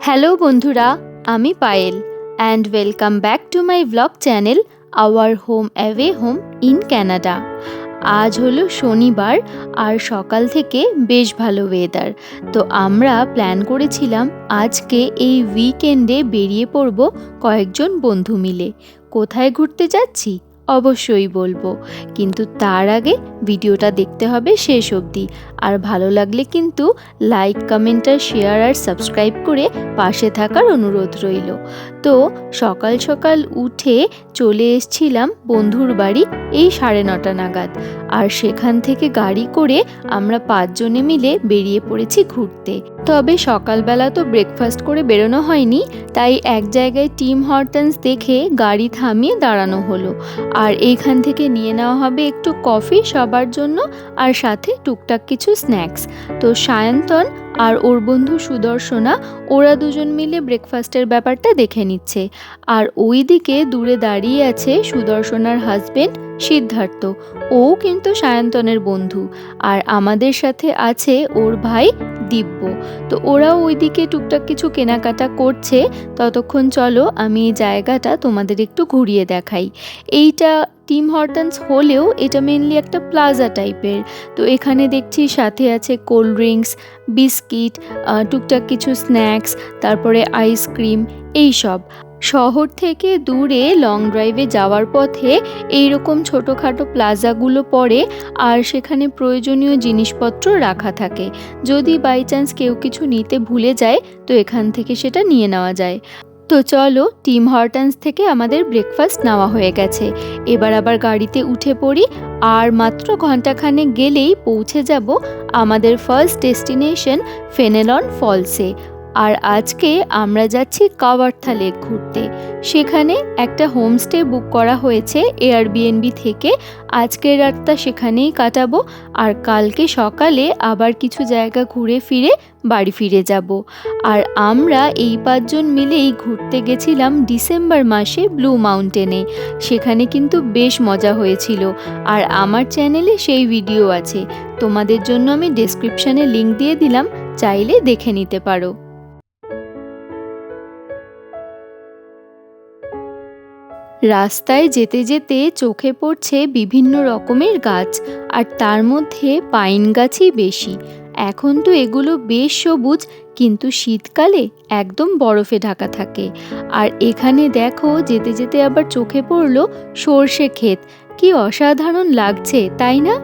Hello বন্ধুরা, আমি Payel and welcome back to my blog channel our home away home in Canada আজ হলো শনিবার আর সকাল থেকে বেশ ভালো ওয়েদার তো আমরা প্ল্যান করেছিলাম আজকে এই উইকেন্ডে বেরিয়ে পড়ব কয়েকজন বন্ধু মিলে। কোথায় ঘুরতে যাচ্ছি? অবশ্যই বলব। কিন্তু তার আগে ভিডিওটা দেখতে হবে শেষ অবধি। আর ভালো লাগলে কিন্তু লাইক, কমেন্ট আর শেয়ার আর সাবস্ক্রাইব করে পাশে থাকার অনুরোধ রইল। তো সকাল সকাল উঠে চলে এসছিলাম বন্ধুর বাড়ি এই সাড়ে নটা নাগাদ। আর সেখান থেকে গাড়ি করে আমরা পাঁচজনে মিলে বেরিয়ে পড়েছি ঘুরতে। তবে সকালবেলা তো ব্রেকফাস্ট করে বেরোনো হয়নি, তাই এক জায়গায় টিম হর্টন্স দেখে গাড়ি থামিয়ে দাঁড়ানো হলো। আর এইখান থেকে নিয়ে নেওয়া হবে একটু কফি সবার জন্য আর সাথে টুকটাক কিছু স্ন্যাক্স। তো সায়ন্তন আর ওর বন্ধু সুদর্শনা, ওরা দুজন মিলে ব্রেকফাস্টের ব্যাপারটা দেখে নিচ্ছে। আর ওই দিকে দূরে দাঁড়িয়ে আছে সুদর্শনার হাজবেন্ড সিদ্ধার্থ। ও কিন্তু সায়ন্তনের বন্ধু। আর আমাদের সাথে আছে ওর ভাই দিব্য। তো ওরাও ওইদিকে টুকটাক কিছু কেনাকাটা করছে। ততক্ষণ চলো আমি এই জায়গাটা তোমাদের একটু ঘুরিয়ে দেখাই। এইটা টিম হর্টনস হলেও এটা মেনলি একটা প্লাজা টাইপের। তো এখানে দেখছি সাথে আছে কোল্ড ড্রিঙ্কস, বিস্কিট টুকটাক কিছু স্ন্যাক্স, তারপরে আইসক্রিম, এইসব। শহর থেকে দূরে লং ড্রাইভে যাওয়ার পথে এইরকম ছোটোখাটো প্লাজাগুলো পড়ে আর সেখানে প্রয়োজনীয় জিনিসপত্র রাখা থাকে। যদি বাই চান্স কেউ কিছু নিতে ভুলে যায়, তো এখান থেকে সেটা নিয়ে নেওয়া যায়। তো চলো টিম হর্টান্স থেকে আমাদের ব্রেকফাস্ট নেওয়া হয়ে গেছে। এবার আবার গাড়িতে উঠে পড়ি আর মাত্র ঘন্টাখানেক গেলেই পৌঁছে যাব আমাদের ফার্স্ট ডেস্টিনেশন ফেনেলন ফলসে আর আজকে আমরা যাচ্ছি কাওয়ার্থা লেক ঘুরতে। সেখানে একটা হোমস্টে বুক করা হয়েছে এয়ারবিএনবি থেকে। আজকের রাতটা সেখানেই কাটাবো আর কালকে সকালে আবার কিছু জায়গা ঘুরে ফিরে বাড়ি ফিরে যাব। আর আমরা এই পাঁচজন মিলেই ঘুরতে গেছিলাম ডিসেম্বর মাসে ব্লু মাউন্টেনে। সেখানে কিন্তু বেশ মজা হয়েছিল। আর আমার চ্যানেলে সেই ভিডিও আছে। তোমাদের জন্য আমি ডেসক্রিপশানে লিংক দিয়ে দিলাম, চাইলে দেখে নিতে পারো। রাস্তায় যেতে যেতে চোখে পড়ছে বিভিন্ন রকমের গাছ, আর তার মধ্যে পাইন গাছই বেশি। এখন তো এগুলো বেশ সবুজ, কিন্তু শীতকালে একদম বরফে ঢাকা থাকে। আর এখানে দেখো, যেতে যেতে আবার চোখে পড়ল সর্ষে ক্ষেত। কি অসাধারণ লাগছে, তাই না?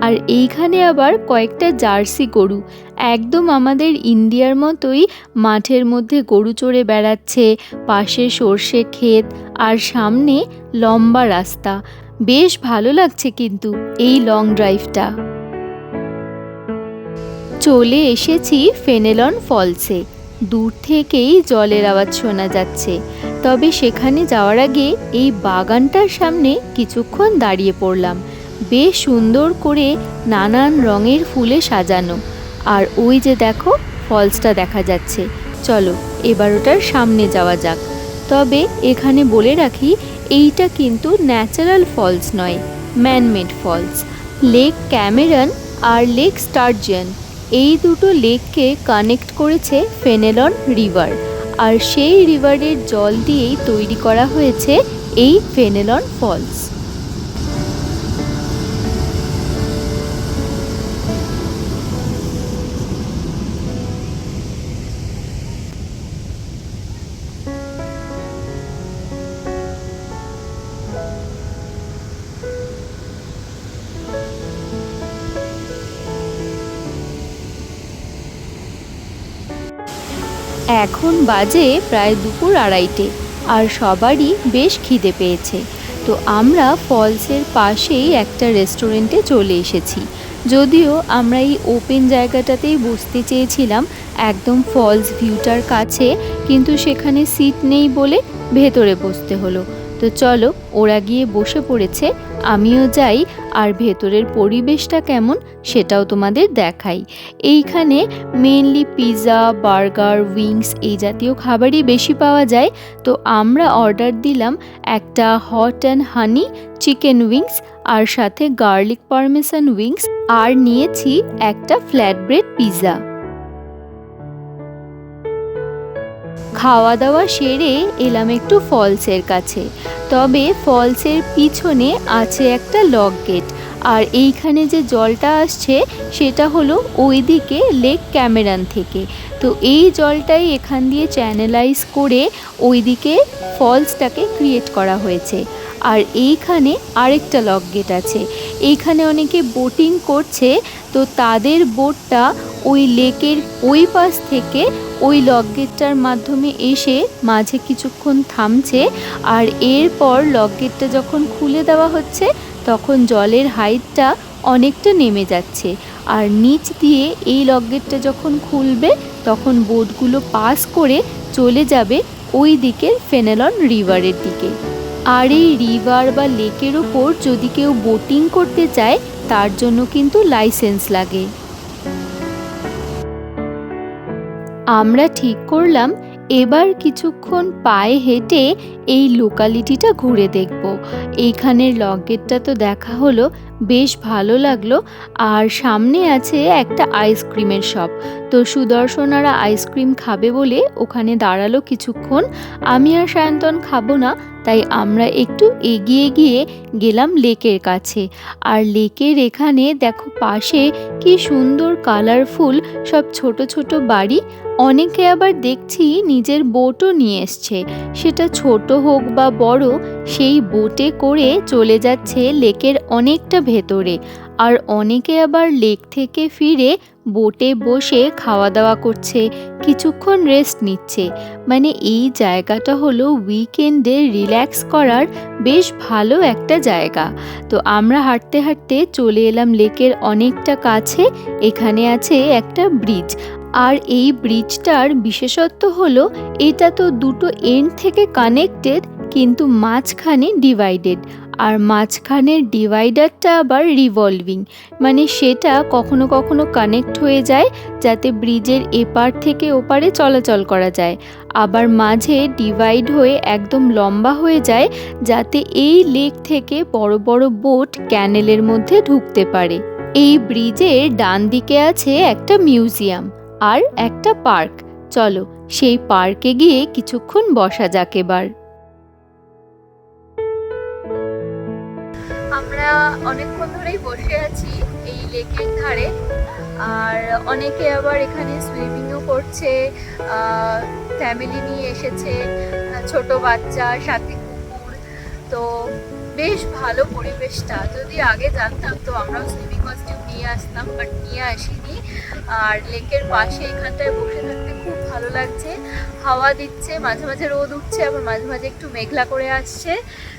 আর এইখানে আবার কয়েকটা জার্সি গরু। একদম আমাদের ইন্ডিয়ার মতোই মাঠের মধ্যে গরু চড়ে বেড়াচ্ছে, পাশে সর্ষে ক্ষেত আর সামনে লম্বা রাস্তা। বেশ ভালো লাগছে কিন্তু এই লং ড্রাইভটা চলে এসেছি ফেনেলন ফলসে দূর থেকেই জলের আওয়াজ শোনা যাচ্ছে। তবে সেখানে যাওয়ার আগে এই বাগানটার সামনে কিছুক্ষণ দাঁড়িয়ে পড়লাম। বেশ সুন্দর করে নানান রঙের ফুলে সাজানো। আর ওই যে দেখো ফলসটা দেখা যাচ্ছে। চলো, এবার ওটার সামনে যাওয়া যাক। তবে এখানে বলে রাখি, এইটা কিন্তু ন্যাচারাল ফলস নয় ম্যানমেড ফলস লেক ক্যামেরন আর লেক স্টার্জিয়ান এই দুটো লেককে কানেক্ট করেছে ফেনেলন রিভার আর সেই রিভারের জল দিয়েই তৈরি করা হয়েছে এই ফেনেলন ফলস এখন বাজে প্রায় দুপুর আড়াইটে আর সবারই বেশ খিদে পেয়েছে। তো আমরা ফলসের পাশেই একটা রেস্টুরেন্টে চলে এসেছি। যদিও আমরা এই ওপেন জায়গাটাতেই বসতে চেয়েছিলাম একদম ফলস ভিউটার কাছে, কিন্তু সেখানে সিট নেই বলে ভেতরে বসতে হলো। তো চলো, ওরা গিয়ে বসে পড়েছে, আমিও যাই, আর ভেতরের পরিবেশটা কেমন সেটাও তোমাদের দেখাই। এইখানে মেনলি পিৎজা বার্গার উইংস এই জাতীয় খাবারই বেশি পাওয়া যায়। তো আমরা অর্ডার দিলাম একটা hot and honey chicken wings আর সাথে গার্লিক পারমেসান উইংস আর নিয়েছি একটা ফ্ল্যাট ব্রেড পিৎজা খাওয়া দাওয়া সেরে এলাম একটু ফলসের কাছে। তবে ফলসের পিছনে আছে একটা লক গেট আর এইখানে যে জলটা আসছে সেটা হলো ওইদিকে লেক ক্যামেরান থেকে। তো এই জলটাই এখান দিয়ে চ্যানেলাইজ করে ওইদিকে ফলসটাকে ক্রিয়েট করা হয়েছে। আর এইখানে আরেকটা লক গেট আছে। এইখানে অনেকে বোটিং করছে, তো তাদের বোটটা ওই লেকের ওই পাশ থেকে ওই লক গেটটার মাধ্যমে এসে মাঝে কিছুক্ষণ থামছে আর এরপর লক গেটটা যখন খুলে দেওয়া হচ্ছে, তখন জলের হাইটটা অনেকটা নেমে যাচ্ছে। আর নিচ দিয়ে এই লক গেটটা যখন খুলবে, তখন বোটগুলো পাস করে চলে যাবে ওই দিকের ফেনেলন রিভারের দিকে। আর এই রিভার বা লেকের ওপর যদি কেউ বোটিং করতে চায়, তার জন্য কিন্তু লাইসেন্স লাগে। আমরা ঠিক করলাম, এবার কিছুক্ষণ পায়ে হেঁটে এই লোকালিটিটা ঘুরে দেখব। এইখানের লগেটটা তো দেখা হলো। বেশ ভালো লাগল। আর সামনে আছে একটা আইসক্রিমের শপ তো সুদর্শনারা আইসক্রিম খাবে বলে ওখানে দাঁড়াল কিছুক্ষণ। আমি আর সায়ন্তন খাব না, তাই আমরা একটু এগিয়ে গিয়ে গেলাম লেকের কাছে। আর লেকের এখানে দেখো পাশে কি সুন্দর কালারফুল সব ছোট ছোট বাড়ি। অনেকে আবার দেখছি নিজের বোটও নিয়ে এসছে। সেটা ছোট হোক বা বড়, সেই বোটে করে চলে যাচ্ছে লেকের অনেকটা ভেতরে। আর অনেকে আবার লেক থেকে ফিরে বোটে বসে খাওয়া দাওয়া করছে, কিছুক্ষণ রেস্ট নিচ্ছে। মানে এই জায়গাটা হলো উইকেন্ডে রিল্যাক্স করার বেশ ভালো একটা জায়গা। তো আমরা হাঁটতে হাঁটতে চলে এলাম লেকের অনেকটা কাছে, এখানে আছে একটা ব্রিজ আর এই ব্রিজটার বিশেষত্ব হলো, এটা তো দুটো এন্ড থেকে কানেক্টেড কিন্তু মাঝখানে ডিভাইডেড আর মাঝখানের ডিভাইডারটা আবার রিভলভিং মানে সেটা কখনো কখনো কানেক্ট হয়ে যায় যাতে ব্রিজের এপার থেকে ওপারে চলাচল করা যায়। আবার মাঝে ডিভাইড হয়ে একদম লম্বা হয়ে যায় যাতে এই লেক থেকে বড় বড় বোট ক্যানেলের মধ্যে ঢুকতে পারে। এই ব্রিজের ডান দিকে আছে একটা মিউজিয়াম আর একটা পার্ক চলো সেই পার্কে গিয়ে কিছুক্ষণ বসা যাক এবার। আমরা অনেকক্ষণ ধরেই বসে আছি এই লেকের ধারে। আর অনেকে আবার এখানে সুইমিংও করছে ফ্যামিলি নিয়ে এসেছে, ছোট বাচ্চা, সাথে কুকুর। তো বেশ ভালো পরিবেশটা। যদি আগে জানতাম তো আমরাও সুইমিং কস্টিউম নিয়ে আসতাম বাট নিয়ে আসিনি। আর লেকের পাশে এখানটায় বসে থাকতে খুব ভালো লাগছে। হাওয়া দিচ্ছে, মাঝে মাঝে রোদ উঠছে, আবার মাঝে মাঝে একটু মেঘলা করে আসছে।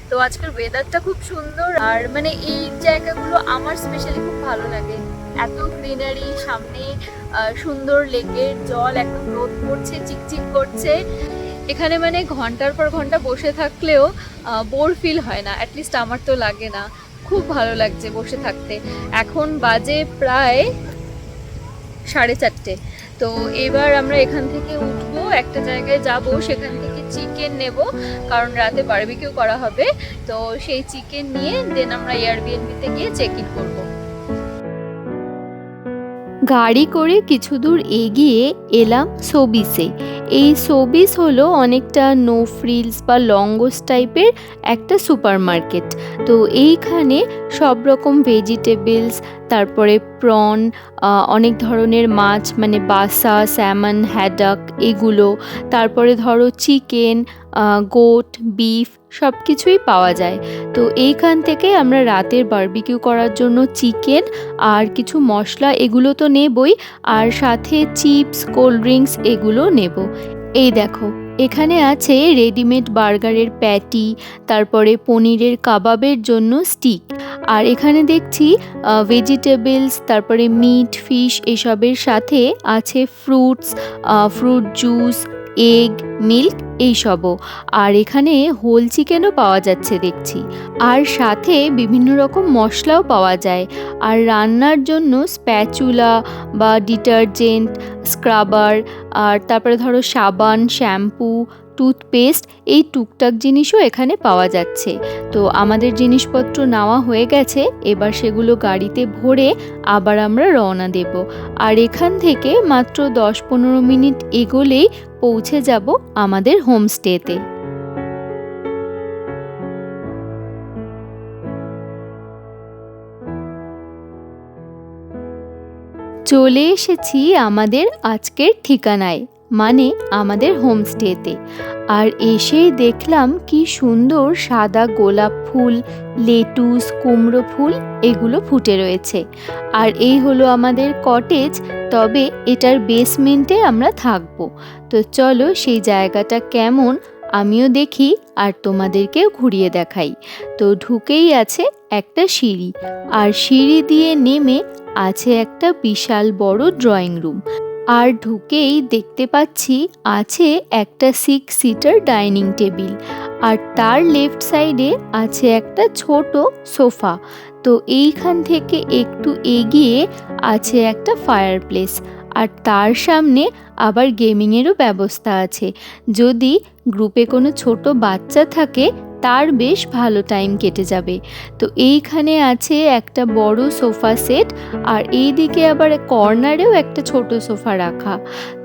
তো আজকের ওয়েদারটা খুব সুন্দর। আর মানে এই জায়গাগুলো আমার স্পেশালি খুব ভালো লাগে। এত গ্রিনারি সামনে সুন্দর লেকের জল, একদম রোদ পড়ছে, চিকচিক করছে। এখানে মানে ঘণ্টার পর ঘণ্টা বসে থাকলেও বোর ফিল হয় না অ্যাটলিস্ট আমার তো লাগে না। খুব ভালো লাগছে বসে থাকতে। এখন বাজে প্রায় সাড়ে চারটে। তো এবার আমরা এখান থেকে উঠবো, একটা জায়গায় যাব, সেখান থেকে চিকেন নেব, কারণ রাতে বারবিকিউ করা হবে। তো সেই চিকেন নিয়ে দেন আমরা এয়ারবিএনবিতে গিয়ে চেক ইন করব। গাড়ি করে কিছু দূর এগিয়ে এলাম সোবিসে এই সোবিস হলো অনেকটা নো ফ্রিলস বা লঙ্গোস টাইপের একটা সুপার মার্কেট তো এইখানে সব রকম ভেজিটেবলস তারপরে প্রন অনেক ধরনের মাছ মানে বাসা স্যামন হ্যাডাক এগুলো। তারপরে ধরো চিকেন গোট বিফ সব কিছুই পাওয়া যায়। তো এইখান থেকে আমরা রাতের বারবিকিউ করার জন্য চিকেন আর কিছু মশলা এগুলো তো নেবই আর সাথে চিপস কোল্ড ড্রিঙ্কস এগুলো নেব। এই দেখো, এখানে আছে রেডিমেড বার্গারের প্যাটি তারপরে পনিরের কাবাবের জন্য স্টিক আর এখানে দেখছি ভেজিটেবলস তারপরে মিট ফিশ এসবের সাথে আছে fruits fruit juice egg milk এইসবও। আর এখানে হোল চিকেনও পাওয়া যাচ্ছে দেখছি। আর সাথে বিভিন্ন রকম মশলাও পাওয়া যায়। আর রান্নার জন্য স্প্যাচুলা বা ডিটারজেন্ট স্ক্রাবার আর তারপরে ধরো সাবান শ্যাম্পু টুথপেস্ট এই টুকটাক জিনিসও এখানে পাওয়া যাচ্ছে। তো আমাদের জিনিসপত্র নেওয়া হয়ে গেছে, এবার সেগুলো গাড়িতে ভরে আবার আমরা রওনা দেব। আর এখান থেকে মাত্র দশ পনেরো মিনিট এগোলেই পৌঁছে যাব আমাদের হোমস্টেতে। চলে এসেছি আমাদের আজকের ঠিকানায় মানে আমাদের হোমস্টেতে। আর এসেই দেখলাম কি সুন্দর সাদা গোলাপ ফুল, লেটুস, কুমড়ো ফুল এগুলো ফুটে রয়েছে। আর এই হলো আমাদের কটেজ, তবে এটার বেসমেন্টে আমরা থাকব। তো চলো সেই জায়গাটা কেমন আমিও দেখি আর তোমাদেরকেও ঘুরিয়ে দেখাই। তো ঢুকেই আছে একটা সিঁড়ি, আর সিঁড়ি দিয়ে নেমে আছে একটা বিশাল বড় ড্রয়িং রুম। আর ঢুকেই দেখতে পাচ্ছি আছে একটা সিক্স সিটার ডাইনিং টেবিল। আর তার লেফট সাইডে আছে একটা ছোট সোফা। তো এইখান থেকে একটু এগিয়ে আছে একটা ফায়ার প্লেস আর তার সামনে আবার গেমিংয়েরও ব্যবস্থা আছে। যদি গ্রুপে কোনো ছোট বাচ্চা থাকে তার বেশ ভালো টাইম কেটে যাবে। তো এইখানে আছে একটা বড় সোফা সেট আর এই দিকে আবার কর্নারেও একটা ছোট সোফা রাখা।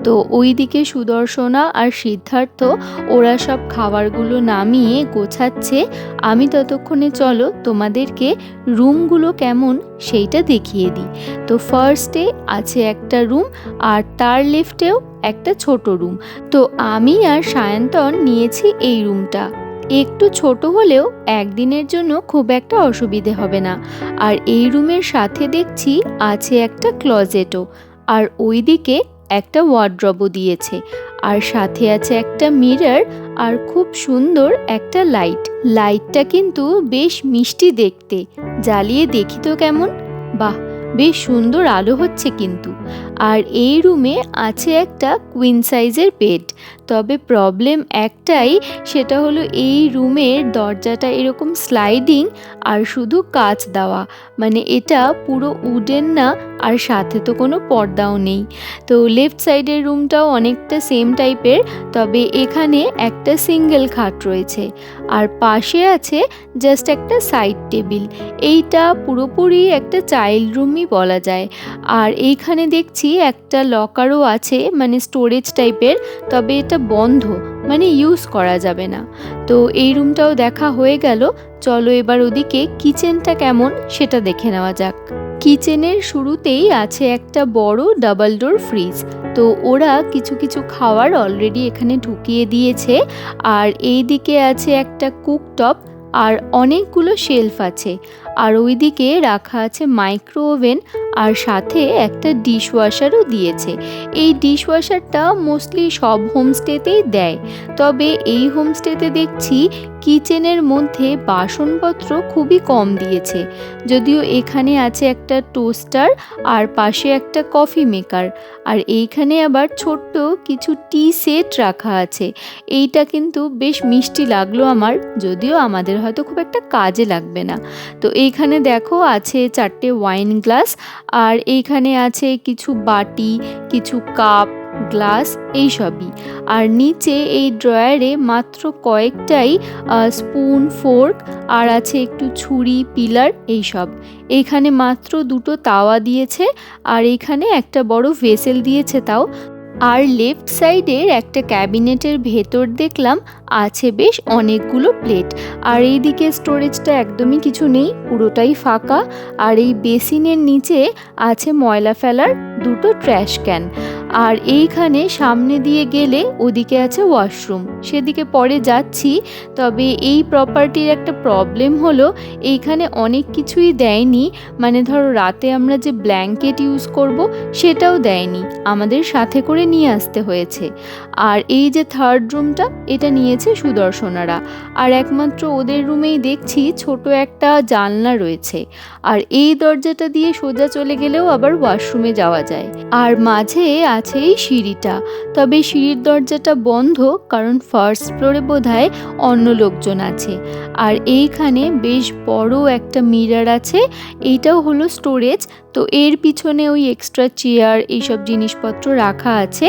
তো ওই দিকে সুদর্শনা আর সিদ্ধার্থ ওরা সব খাবারগুলো নামিয়ে গোছাচ্ছে। আমি ততক্ষণে চলো তোমাদেরকে রুমগুলো কেমন সেইটা দেখিয়ে দিই। তো ফার্স্টে আছে একটা রুম আর তার লেফটেও একটা ছোট রুম তো আমি আর সায়ন্তন নিয়েছি এই রুমটা একটু ছোট হলেও একদিনের জন্য খুব একটা অসুবিধে হবে না। আর এই রুমের সাথে দেখছি আছে একটা ক্লজেটও আর ওইদিকে একটা ওয়ার্ড্রবও দিয়েছে। আর সাথে আছে একটা মিরর আর খুব সুন্দর একটা লাইট লাইটটা কিন্তু বেশ মিষ্টি দেখতে। জ্বালিয়ে দেখি তো কেমন? বাহ, বেশ সুন্দর আলো হচ্ছে কিন্তু। আর এই রুমে আছে একটা কুইন সাইজের বেড তবে প্রবলেম একটাই, সেটা হলো এই রুমের দরজাটা এরকম স্লাইডিং আর শুধু কাচ দেওয়া। মানে এটা পুরো উডেন না, আর সাথে তো কোনো পর্দাও নেই। তো লেফট সাইডের রুমটাও অনেকটা সেম টাইপের তবে এখানে একটা সিঙ্গেল খাট রয়েছে। আর পাশে আছে জাস্ট একটা সাইড টেবিল এইটা পুরোপুরি একটা চাইল্ড রুমই বলা যায়। আর এইখানে দেখছি একটা লকারও আছে মানে স্টোরেজ টাইপের তবে এটা বন্ধ মানে ইউজ করা যাবে না। তো এই রুমটাও দেখা হয়ে গেল, চলো এবার ওদিকে কিচেনটা কেমন সেটা দেখে নেওয়া যাক। কিচেনের শুরুতেই আছে একটা বড় ডাবল ডোর ফ্রিজ তো ওরা কিছু কিছু খাওয়ার অলরেডি এখানে ঢুকিয়ে দিয়েছে, আর এই দিকে আছে একটা কুকটপ আর অনেকগুলো শেলফ আছে। আর ওইদিকে রাখা আছে মাইক্রো ওভেন আর সাথে একটা ডিশ ওয়াশারও দিয়েছে। এই ডিশ ওয়াশারটা মোস্টলি সব হোমস্টেতেই দেয়। তবে এই হোমস্টেতে দেখছি কিচেনের মধ্যে বাসনপত্র খুবই কম দিয়েছে। যদিও এখানে আছে একটা টোস্টার আর পাশে একটা কফি মেকার। আর এইখানে আবার ছোট্ট কিছু টি সেট রাখা আছে। এইটা কিন্তু বেশ মিষ্টি লাগল আমার, যদিও আমাদের হয়তো খুব একটা কাজে লাগবে না। তো এইখানে দেখো আছে চারটে ওয়াইন গ্লাস আর এইখানে আছে কিছু বাটি, কিছু কাপ গ্লাস এইসবই আর নিচে এই ড্রয়ারে মাত্র কয়েকটাই স্পুন ফোর্ক আর আছে একটু ছুরি পিলার এইসব এইখানে মাত্র দুটো তাওয়া দিয়েছে, আর এইখানে একটা বড় ভেসেল দিয়েছে তাও। আর লেফট সাইডের একটা ক্যাবিনেটের ভেতর দেখলাম, আছে বেশ অনেকগুলো প্লেট আর এই দিকে স্টোরেজটা একদমই কিছু নেই, পুরোটাই ফাঁকা। আর এই বেসিনের নিচে আছে ময়লা ফেলার দুটো ট্র্যাশ ক্যান আর এইখানে সামনে দিয়ে গেলে ওদিকে আছে ওয়াশরুম। সেদিকে পরে যাচ্ছি, তবে এই প্রপার্টির একটা প্রবলেম হলো, এইখানে অনেক কিছুই দেয়নি। মানে ধরো রাতে আমরা যে ব্ল্যাঙ্কেট ইউজ করব, সেটাও দেয়নি। আমাদের সাথে করে নিয়ে আসতে হয়েছে। আর এই যে থার্ড রুমটা এটা নিয়েছে সুদর্শনারা। আর একমাত্র ওদের রুমেই দেখছি ছোট একটা জানলা রয়েছে। আর এই দরজাটা দিয়ে সোজা চলে গেলেও আবার ওয়াশরুমে যাওয়া যায়। আর মাঝে আছে এই সিঁড়িটা। তবে সিঁড়ির দরজাটা বন্ধ কারণ ফার্স্ট ফ্লোরে বোধহয় অন্য লোকজন আছে। আর এইখানে বেশ বড় একটা মিরার আছে, এইটাও হলো স্টোরেজ তো এর পিছনে ওই এক্সট্রা চেয়ার এইসব জিনিসপত্র রাখা আছে।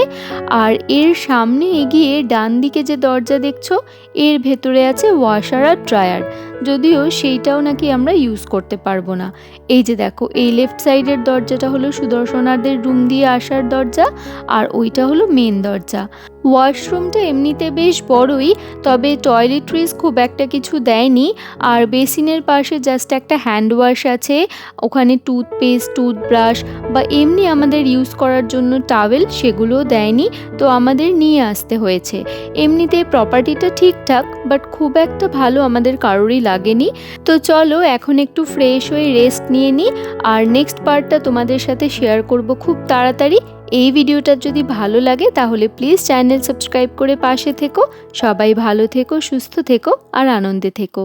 আর এর সামনে এগিয়ে ডান দিকে যে দরজা দেখছ, এর ভেতরে আছে ওয়াশার আর ড্রায়ার যদিও সেইটাও নাকি আমরা ইউজ করতে পারব না। এই যে দেখো, এই লেফট সাইডের দরজাটা হলো সুদর্শনাদের রুম দিয়ে আসার দরজা, আর ওইটা হলো মেন দরজা। ওয়াশরুমটা এমনিতে বেশ বড়ই, তবে টয়লেট্রিজ খুব একটা কিছু দেয়নি। আর বেসিনের পাশে জাস্ট একটা হ্যান্ড ওয়াশ আছে, ওখানে টুথপেস্ট টুথব্রাশ বা এমনি আমাদের ইউজ করার জন্য টাওয়েল সেগুলোও দেয়নি, তো আমাদের নিয়ে আসতে হয়েছে। এমনিতে প্রপার্টিটা ঠিকঠাক বাট খুব একটা ভালো আমাদের কারোরই লাগেনি। তো চলো, এখন একটু ফ্রেশ হয়ে রেস্ট নিয়ে নিই আর নেক্সট পার্টটা তোমাদের সাথে শেয়ার করব খুব তাড়াতাড়ি। এই ভিডিওটা যদি ভালো লাগে, তাহলে প্লিজ চ্যানেল সাবস্ক্রাইব করে পাশে থেকো। সবাই ভালো থেকো, সুস্থ থেকো, আর আনন্দে থেকো।